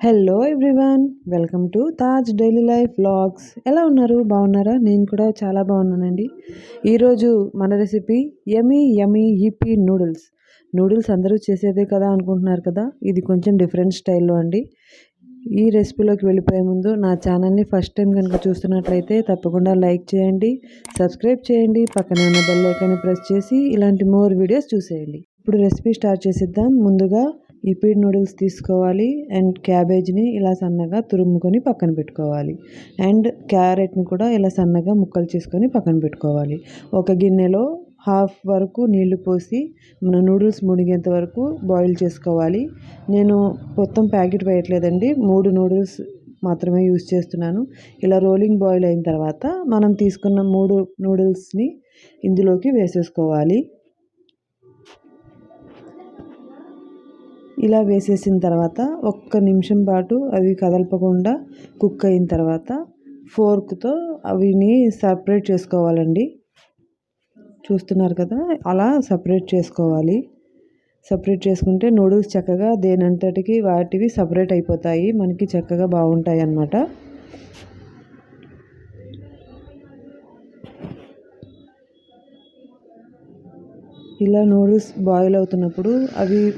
Hello everyone welcome to Taj daily life vlogs ఎలా ఉన్నారు? బాగున్నారా? నేను కూడా చాలా బాగున్నానండి. ఈరోజు మన recipe yummy yummy Hippi noodles noodles అందరూ చేసేదే కదా అనుకుంటున్నారు కదా? ఇది కొంచెం డిఫరెంట్ స్టైల్లో అండి. ఈ రెసిపీలోకి వెళ్ళిపోయే ముందు నా ఛానల్ని ఫస్ట్ టైం కనుక చూస్తున్నట్లయితే తప్పకుండా లైక్ చేయండి సబ్స్క్రైబ్ చేయండి పక్కనే ఉన్న బెల్ ఐకాన్ని ప్రెస్ చేసి ఇలాంటి మోర్ వీడియోస్ చూసేయండి. ఇప్పుడు రెసిపీ స్టార్ట్ చేసేద్దాం. ముందుగా ఇపిడ్ నూడిల్స్ తీసుకోవాలి అండ్ క్యాబేజ్ని ఇలా సన్నగా తురుముకొని పక్కన పెట్టుకోవాలి. అండ్ క్యారెట్ని కూడా ఇలా సన్నగా ముక్కలు చేసుకొని పక్కన పెట్టుకోవాలి. ఒక గిన్నెలో హాఫ్ వరకు నీళ్ళు పోసి మన నూడిల్స్ మునిగేంత వరకు బాయిల్ చేసుకోవాలి. నేను మొత్తం ప్యాకెట్ వేయట్లేదండి. మూడు నూడిల్స్ మాత్రమే యూస్ చేస్తున్నాను. ఇలా రోలింగ్ బాయిల్ అయిన తర్వాత మనం తీసుకున్న మూడు నూడిల్స్ని ఇందులోకి వేసేసుకోవాలి. ఇలా వేసేసిన తర్వాత ఒక్క నిమిషం పాటు అవి కదలపకుండా కుక్ అయిన తర్వాత ఫోర్క్తో అవిని సపరేట్ చేసుకోవాలండి. చూస్తున్నారు కదా అలా సపరేట్ చేసుకోవాలి. సపరేట్ చేసుకుంటే నూడిల్స్ చక్కగా దేనంతటికి వాటివి సపరేట్ అయిపోతాయి. మనకి చక్కగా బాగుంటాయి అన్నమాట. ఇలా నూడిల్స్ బాయిల్ అవుతున్నప్పుడు అవి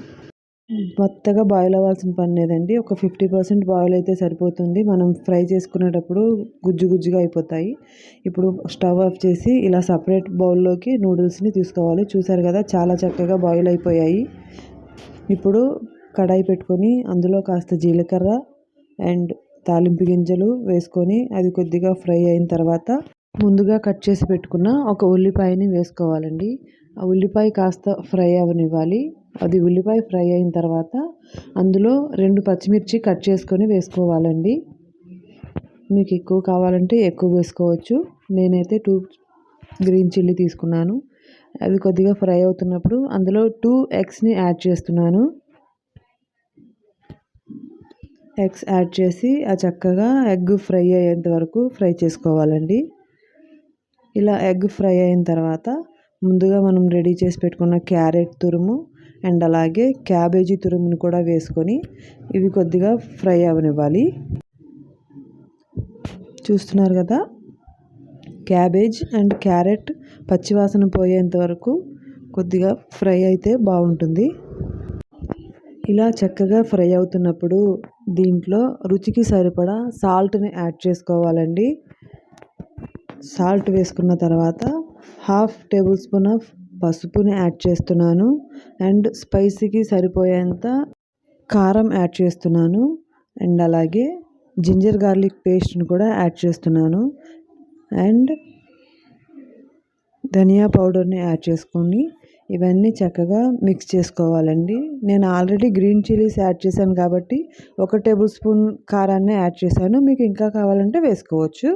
మెత్తగా బాయిల్ అవ్వాల్సిన పని లేదండి. ఒక ఫిఫ్టీ పర్సెంట్ బాయిల్ అయితే సరిపోతుంది. మనం ఫ్రై చేసుకునేటప్పుడు గుజ్జు గుజ్జుగా అయిపోతాయి. ఇప్పుడు స్టవ్ ఆఫ్ చేసి ఇలా సపరేట్ బౌల్లోకి నూడిల్స్ని తీసుకోవాలి. చూసారు కదా చాలా చక్కగా బాయిల్ అయిపోయాయి. ఇప్పుడు కడాయి పెట్టుకొని అందులో కాస్త జీలకర్ర అండ్ తాలింపు గింజలు వేసుకొని అది కొద్దిగా ఫ్రై అయిన తర్వాత ముందుగా కట్ చేసి పెట్టుకున్న ఒక ఉల్లిపాయని వేసుకోవాలండి. ఆ ఉల్లిపాయ కాస్త ఫ్రై అవనివ్వాలి అది ఉల్లిపాయ ఫ్రై అయిన తర్వాత అందులో రెండు పచ్చిమిర్చి కట్ చేసుకొని వేసుకోవాలండి. మీకు ఎక్కువ కావాలంటే ఎక్కువ వేసుకోవచ్చు. నేనైతే టూ గ్రీన్ చిల్లీ తీసుకున్నాను. అవి కొద్దిగా ఫ్రై అవుతున్నప్పుడు అందులో టూ ఎగ్స్ని యాడ్ చేస్తున్నాను. ఎగ్స్ యాడ్ చేసి ఆ చక్కగా ఎగ్ ఫ్రై అయ్యేంత వరకు ఫ్రై చేసుకోవాలండి. ఇలా ఎగ్ ఫ్రై అయిన తర్వాత ముందుగా మనం రెడీ చేసి పెట్టుకున్న క్యారెట్ తురుము అండ్ అలాగే క్యాబేజీ తురుమును కూడా వేసుకొని ఇవి కొద్దిగా ఫ్రై అవనివ్వాలి. చూస్తున్నారు కదా? క్యాబేజ్ అండ్ క్యారెట్ పచ్చివాసన పోయేంత వరకు కొద్దిగా ఫ్రై అయితే బాగుంటుంది. ఇలా చక్కగా ఫ్రై అవుతున్నప్పుడు దీంట్లో రుచికి సరిపడా సాల్ట్ని యాడ్ చేసుకోవాలండి. సాల్ట్ వేసుకున్న తర్వాత హాఫ్ టేబుల్ స్పూన్ ఆఫ్ పసుపుని యాడ్ చేస్తున్నాను అండ్ స్పైసీకి సరిపోయేంత కారం యాడ్ చేస్తున్నాను అండ్ అలాగే జింజర్ గార్లిక్ పేస్ట్ని కూడా యాడ్ చేస్తున్నాను అండ్ ధనియా పౌడర్ని యాడ్ చేసుకొని ఇవన్నీ చక్కగా మిక్స్ చేసుకోవాలండి. నేను ఆల్రెడీ గ్రీన్ చిల్లీస్ యాడ్ చేశాను కాబట్టి ఒక టేబుల్ స్పూన్ కారాన్ని యాడ్ చేశాను. మీకు ఇంకా కావాలంటే వేసుకోవచ్చు.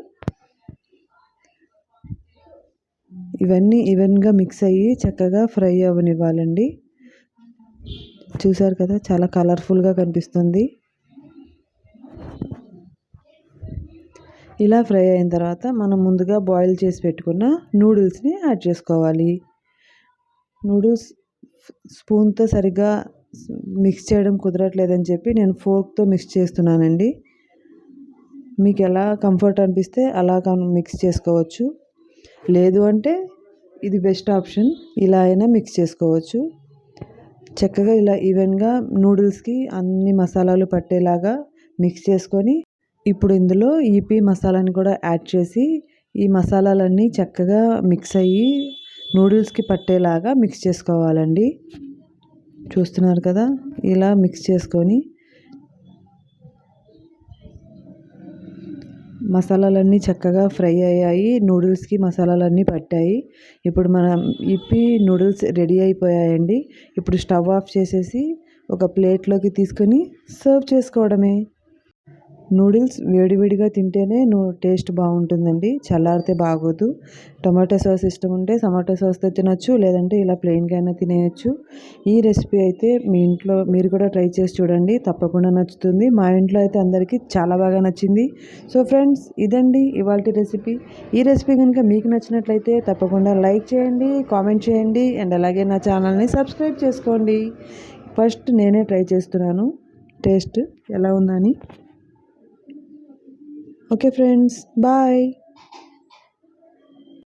ఇవన్నీ ఈవెన్గా మిక్స్ అయ్యి చక్కగా ఫ్రై అవ్వనివ్వాలండి చూసారు కదా చాలా కలర్ఫుల్గా కనిపిస్తుంది. ఇలా ఫ్రై అయిన తర్వాత మనం ముందుగా బాయిల్ చేసి పెట్టుకున్న నూడిల్స్ని యాడ్ చేసుకోవాలి. నూడిల్స్ స్పూన్తో సరిగ్గా మిక్స్ చేయడం కుదరట్లేదని చెప్పి నేను ఫోర్క్తో మిక్స్ చేస్తున్నానండి. మీకు ఎలా కంఫర్ట్ అనిపిస్తే అలా మిక్స్ చేసుకోవచ్చు. లేదు అంటే ఇది బెస్ట్ ఆప్షన్ ఇలా అయినా మిక్స్ చేసుకోవచ్చు. చక్కగా ఇలా ఈవెన్గా నూడిల్స్కి అన్ని మసాలాలు పట్టేలాగా మిక్స్ చేసుకొని ఇప్పుడు ఇందులో ఈపీ మసాలాని కూడా యాడ్ చేసి ఈ మసాలాలన్నీ చక్కగా మిక్స్ అయ్యి నూడిల్స్కి పట్టేలాగా మిక్స్ చేసుకోవాలండి. చూస్తున్నారు కదా? ఇలా మిక్స్ చేసుకొని మసాలాలన్నీ చక్కగా ఫ్రై అయ్యాయి. నూడిల్స్కి మసాలాలన్నీ పట్టాయి. ఇప్పుడు మనం ఇప్పి నూడిల్స్ రెడీ అయిపోయాయండి. ఇప్పుడు స్టవ్ ఆఫ్ చేసేసి ఒక ప్లేట్లోకి తీసుకొని సర్వ్ చేసుకోవడమే. నూడిల్స్ వేడివేడిగా తింటేనే టేస్ట్ బాగుంటుందండి. చల్లారితే బాగోదు. టమాటో సాస్ ఇష్టం ఉంటే టమాటో సాస్తో తినొచ్చు లేదంటే ఇలా ప్లెయిన్గా అయినా తినేయచ్చు. ఈ రెసిపీ అయితే మీ ఇంట్లో మీరు కూడా ట్రై చేసి చూడండి. తప్పకుండా నచ్చుతుంది. మా ఇంట్లో అయితే అందరికీ చాలా బాగా నచ్చింది. సో ఫ్రెండ్స్ ఇదండి ఇవాళ రెసిపీ. ఈ రెసిపీ కనుక మీకు నచ్చినట్లయితే తప్పకుండా లైక్ చేయండి కామెంట్ చేయండి అండ్ అలాగే నా ఛానల్ని సబ్స్క్రైబ్ చేసుకోండి. ఫస్ట్ నేనే ట్రై చేస్తున్నాను. టేస్ట్ ఎలా ఉందని. Okay friends bye